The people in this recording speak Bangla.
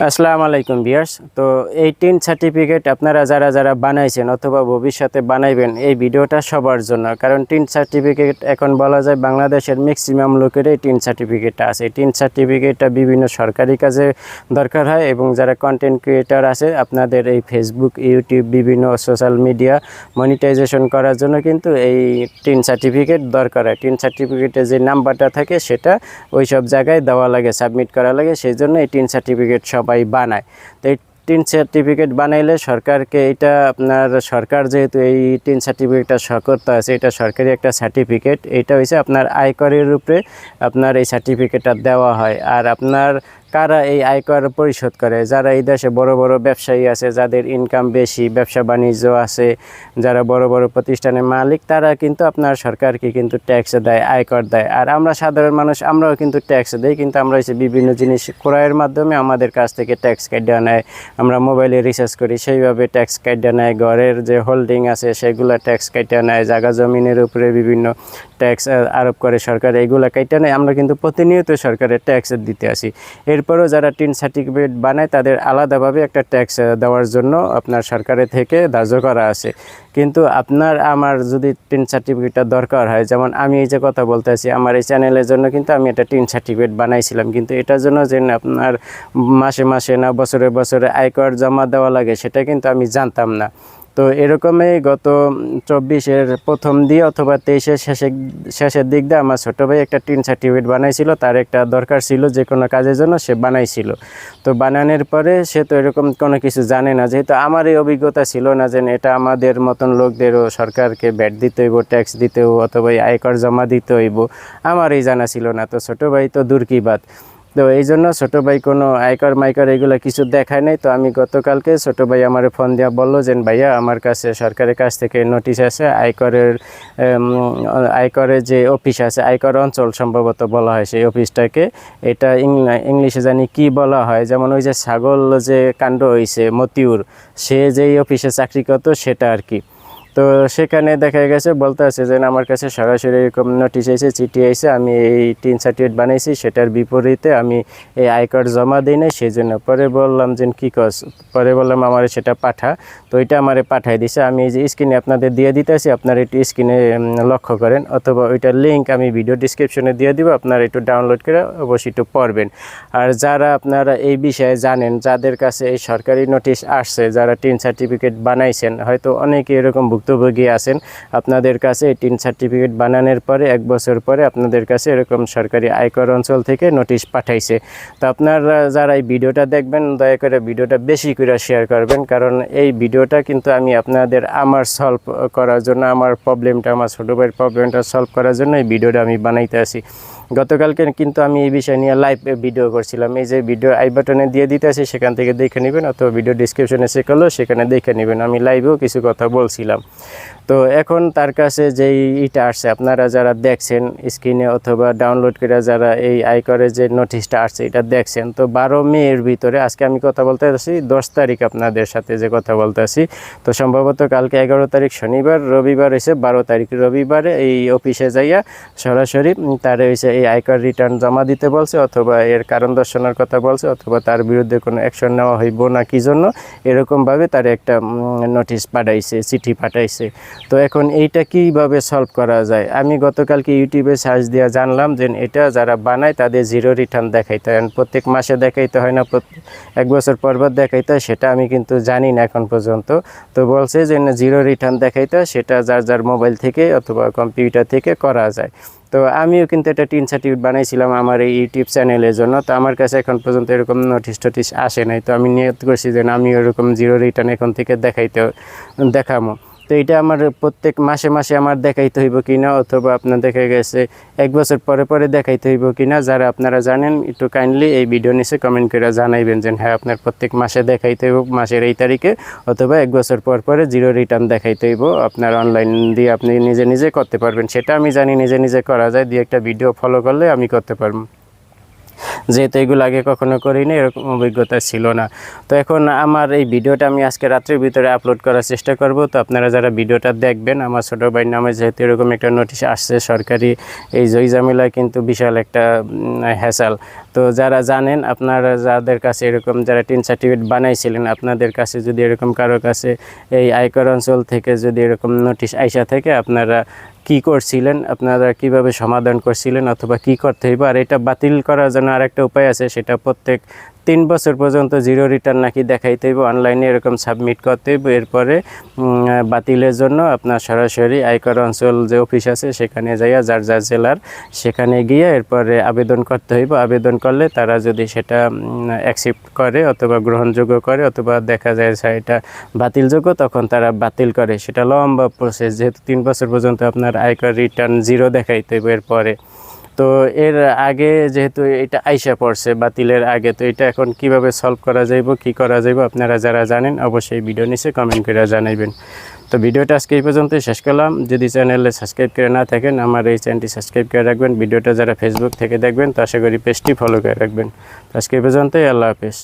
আসসালামু আলাইকুম বিয়ার্স তো এই টিন সার্টিফিকেট আপনারা যারা যারা বানাইছেন অথবা ভবিষ্যতে বানাইবেন, এই ভিডিওটা সবার জন্য। কারণ টিন সার্টিফিকেট এখন বলা যায় বাংলাদেশের ম্যাক্সিমাম লোকেরই টিন সার্টিফিকেটটা আছে। টিন সার্টিফিকেটটা বিভিন্ন সরকারি কাজে দরকার হয় এবং যারা কন্টেন্ট ক্রিয়েটার আছে, আপনাদের এই ফেসবুক ইউটিউব বিভিন্ন সোশ্যাল মিডিয়া মনিটাইজেশন করার জন্য কিন্তু এই টিন সার্টিফিকেট দরকার হয়। টিন সার্টিফিকেটের যে নাম্বারটা থাকে, সেটা ওই সব জায়গায় দেওয়া লাগে সাবমিট করা লাগে। সেই জন্য এই টিন সার্টিফিকেট সবাই বানায়। তো এই টিন সার্টিফিকেট বানাইলে সরকারকে এটা আপনার, সরকার যেহেতু এই টিন সার্টিফিকেটটা সকর্ত আছে, এটা সরকারি একটা সার্টিফিকেট এটা হচ্ছে আপনার আয়করের রূপে আপনার এই সার্টিফিকেটটা দেওয়া হয়। আর আপনার কারা এই আয়কর পরিশোধ করে? যারা এই দেশে বড় বড় ব্যবসায়ী আছে, যাদের ইনকাম বেশি, ব্যবসা বাণিজ্য আছে, যারা বড় বড় প্রতিষ্ঠানের মালিক, তারা কিন্তু আপনার সরকারকে কিন্তু ট্যাক্স দেয়, আয়কর দেয়। আর আমরা সাধারণ মানুষ, আমরাও কিন্তু ট্যাক্স দিই, কিন্তু আমরা হচ্ছে বিভিন্ন জিনিস ক্রয়ের মাধ্যমে আমাদের কাছ থেকে ট্যাক্স কাটিয়ে নেয়। আমরা মোবাইলে রিচার্জ করি, সেইভাবে ট্যাক্স কাটিয়ে নেয়। ঘরের যে হোল্ডিং আছে, সেগুলো ট্যাক্স কাটিয়ে নেয়। জায়গা জমিনের উপরে বিভিন্ন ট্যাক্স আরোপ করে সরকার, এগুলো কাটিয়ে নেয়। আমরা কিন্তু প্রতিনিয়ত সরকারের ট্যাক্স দিতে আসি। এরপরও যারা টিন সার্টিফিকেট বানায়, তাদের আলাদাভাবে একটা ট্যাক্স দেওয়ার জন্য আপনার সরকারের থেকে ধার্য করা আছে। কিন্তু আপনার, আমার যদি টিন সার্টিফিকেটটা দরকার হয়, যেমন আমি এই যে কথা বলতে আছি, আমার এই চ্যানেলের জন্য কিন্তু আমি একটা টিন সার্টিফিকেট বানাইছিলাম। কিন্তু এটার জন্য যে আপনার মাসে মাসে না বছরে বছরে আয়কর জমা দেওয়া লাগে, সেটা কিন্তু আমি জানতাম না। তো এরকমই গত চব্বিশের প্রথম দিয়ে অথবা তেইশের শেষের শেষের দিক দিয়ে আমার ছোটো ভাই একটা টিন সার্টিফিকেট বানাইছিল, তার একটা দরকার ছিল যে কোনো কাজের জন্য সে বানাইছিল। তো বানানোর পরে সে তো এরকম কোনো কিছু জানে না, যেহেতু আমার এই অভিজ্ঞতা ছিল না যে এটা আমাদের মতন লোকদেরও সরকারকে ব্যাট দিতে হইব ট্যাক্স দিতে হইব অথবা আয়কর জমা দিতে হইব আমার এই জানা ছিল না। তো ছোটো ভাই তো দূর কি বাত তো এই জন্য ছোটো ভাই কোনো আয়কর মাইকর এগুলো কিছু দেখায় নাই। তো আমি গতকালকে ছোটো ভাই আমার ফোন দেওয়া বলল যে, ভাইয়া, আমার কাছে সরকারের কাছ থেকে নোটিশ আছে, আয়করের আয়করের যে অফিস আছে, আয়কর অঞ্চল সম্ভবত বলা হয় সেই অফিসটাকে। এটা ইংলিশে জানি কি বলা হয়, যেমন ওই যে ছাগল যে কাণ্ড হয়েছে মতিউর, সে যেই অফিসে চাকরি করতো সেটা আর কি। তো সেখানে দেখা গেছে, বলতে আছে যে আমার কাছে সরাসরি এরকম নোটিশ এসে চিঠি এসে আমি এই টিন সার্টিফিকেট বানাইছি, সেটার বিপরীতে আমি এই আয়কর জমা দিই নাই সেই জন্য পরে বললাম যে কী কস? পরে বললাম আমার সেটা পাঠা। তো এটা আমারে পাঠাই দিছে। আমি এই যে স্ক্রিনে আপনাদের দিয়ে দিতেছি, আপনারা একটু স্ক্রিনে লক্ষ্য করেন। অথবা ওইটার লিঙ্ক আমি ভিডিও ডিসক্রিপশনে দিয়ে দিব, আপনারা একটু ডাউনলোড করে অবশ্যই একটু পড়বেন। আর যারা আপনারা এই বিষয়ে জানেন, যাদের কাছে এই সরকারি নোটিশ আসছে, যারা টিন সার্টিফিকেট বানাইছেন, হয়তো অনেকে এরকম ভুক্তভোগী আছেন, আপনাদের কাছে এই টিন সার্টিফিকেট বানানোর পরে, এক বছর পরে আপনাদের কাছে এরকম সরকারি আয়কর অঞ্চল থেকে নোটিশ পাঠাইছে। তো আপনারা যারা এই ভিডিওটা দেখবেন, দয়া করে ভিডিওটা বেশি করে শেয়ার করবেন, কারণ এই ভিডিওটা কিন্তু আমি আপনাদের আমার সলভ করার জন্য, আমার প্রবলেমটা আমার ছোটো ভাইয়ের প্রবলেমটা সলভ করার জন্য এই ভিডিওটা আমি বানাইতে আসি গতকালকে কিন্তু আমি এই বিষয় নিয়ে লাইভ ভিডিও করছিলাম। এই যে ভিডিও আই বাটনে দিয়ে দিতে আসি সেখান থেকে দেখে নেবেন অথবা ভিডিও ডিসক্রিপশনে সে করলেও সেখানে দেখে নেবেন। আমি লাইভেও কিছু কথা বলছিলাম। তো এখন তার কাছে যেই ইটা আসছে, আপনারা যারা দেখছেন স্ক্রিনে অথবা ডাউনলোড করে যারা এই আয়করের যে নোটিশটা আসছে, এটা দেখছেন, তো বারো মেয়ের ভিতরে আজকে আমি কথা বলতে আসি দশ তারিখ আপনাদের সাথে যে কথা বলতে আসি তো সম্ভবত কালকে এগারো তারিখ শনিবার, রবিবার হয়েছে বারো তারিখ। রবিবারে এই অফিসে যাইয়া সরাসরি তার হয়েছে এই আয়কর রিটার্ন জমা দিতে বলছে অথবা এর কারণ দর্শানোর কথা বলছে অথবা তার বিরুদ্ধে কোনো অ্যাকশন নেওয়া হইব না কি জন্য, এরকমভাবে তার একটা নোটিশ পাঠাইছে, চিঠি পাঠাইছে। তো এখন এইটা কীভাবে সলভ করা যায়? আমি গতকালকে ইউটিউবে সার্চ দিয়ে জানলাম যে এটা যারা বানায় তাদের জিরো রিটার্ন দেখাইতে হয়। প্রত্যেক মাসে দেখাইতে হয় না এক বছর পর দেখাইতে হয়, সেটা আমি কিন্তু জানি না এখন পর্যন্ত। তো বলছে যে জিরো রিটার্ন দেখাইতে সেটা যার যার মোবাইল থেকে অথবা কম্পিউটার থেকে করা যায়। তো আমিও কিন্তু একটা টিন সার্টিফিকেট বানাইছিলাম আমার এই ইউটিউব চ্যানেলের জন্য। তো আমার কাছে এখন পর্যন্ত এরকম নোটিশ টোটিশ আসে নাই। তো আমি নিয়ত করছি যে আমি ওরকম জিরো রিটার্ন এখন থেকে দেখাইতে দেখামো। তো এটা আমার প্রত্যেক মাসে মাসে আমার দেখাইতে হইব কিনা অথবা আপনার দেখা গেছে এক বছর পরে পরে দেখাইতে হইব কিনা, যারা আপনারা জানেন, একটু কাইন্ডলি এই ভিডিও নিচে কমেন্ট করে জানাইবেন যে হ্যাঁ আপনার প্রত্যেক মাসে দেখাইতে হইব, মাসের এই তারিখে, অথবা এক বছর পর পরে জিরো রিটার্ন দেখাইতে হইব, আপনার অনলাইন দিয়ে আপনি নিজে নিজে করতে পারবেন। সেটা আমি জানি, নিজে নিজে করা যায় দিয়ে একটা ভিডিও ফলো করলে আমি করতে পারব। যেহেতু এগুলো আগে কখনো করিনি, এরকম অভিজ্ঞতা ছিল না। তো এখন আমার এই ভিডিওটা আমি আজকে রাত্রের ভিতরে আপলোড করার চেষ্টা করব। তো আপনারা যারা ভিডিওটা দেখবেন, আমার ছোটো ভাইয়ের নামে যেহেতু এরকম একটা নোটিশ আসছে, সরকারি এই জয় জামিলা কিন্তু বিশাল একটা হ্যাসাল তো যারা জানেন, আপনারা যাদের কাছে এরকম যারা টিন সার্টিফিকেট বানাইছিলেন, আপনাদের কাছে যদি এরকম কারও কাছে এই আয়কর অঞ্চল থেকে যদি এরকম নোটিশ আইসা থেকে, আপনারা কি করছিলেন, আপনারা কীভাবে সমাধান করছিলেন অথবা কি করতে হইব, আর এটা বাতিল করার জন্য আরেকটা উপায় আছে, সেটা প্রত্যেক তিন বছর পর্যন্ত জিরো রিটার্ন নাকি দেখাইতে হইব অনলাইনে এরকম সাবমিট করতে হইব। এরপরে বাতিলের জন্য আপনার সরাসরি আয়কর অঞ্চল যে অফিস আছে, সেখানে যাইয়া যার যার জেলার, সেখানে গিয়ে এরপরে আবেদন করতে হইব। আবেদন করলে তারা যদি সেটা অ্যাকসেপ্ট করে অথবা গ্রহণযোগ্য করে অথবা দেখা যায় এটা বাতিলযোগ্য, তখন তারা বাতিল করে। সেটা লম্বা প্রসেস যেহেতু তিন বছর পর্যন্ত আপনার আয়কর রিটার্ন জিরো দেখাইতে হইব এরপরে। তো এর আগে যেহেতু এটা আইসা পড়ছে বাতিলের আগে, তো এটা এখন কীভাবে সলভ করা যাইব, কি করা যাইব আপনারা যারা জানেন অবশ্যই ভিডিও নিচে কমেন্ট করে জানাইবেন। তো ভিডিওটা আজকে এই পর্যন্তই, শেষ করলাম। যদি চ্যানেলে সাবস্ক্রাইব করে না থাকেন, আমার এই চ্যানেলটি সাবস্ক্রাইব করে রাখবেন। ভিডিওটা যারা ফেসবুক থেকে দেখবেন, তো আশা করি পেজটি ফলো করে রাখবেন। আজকে এই পর্যন্তই, আল্লাহ হাফেজ।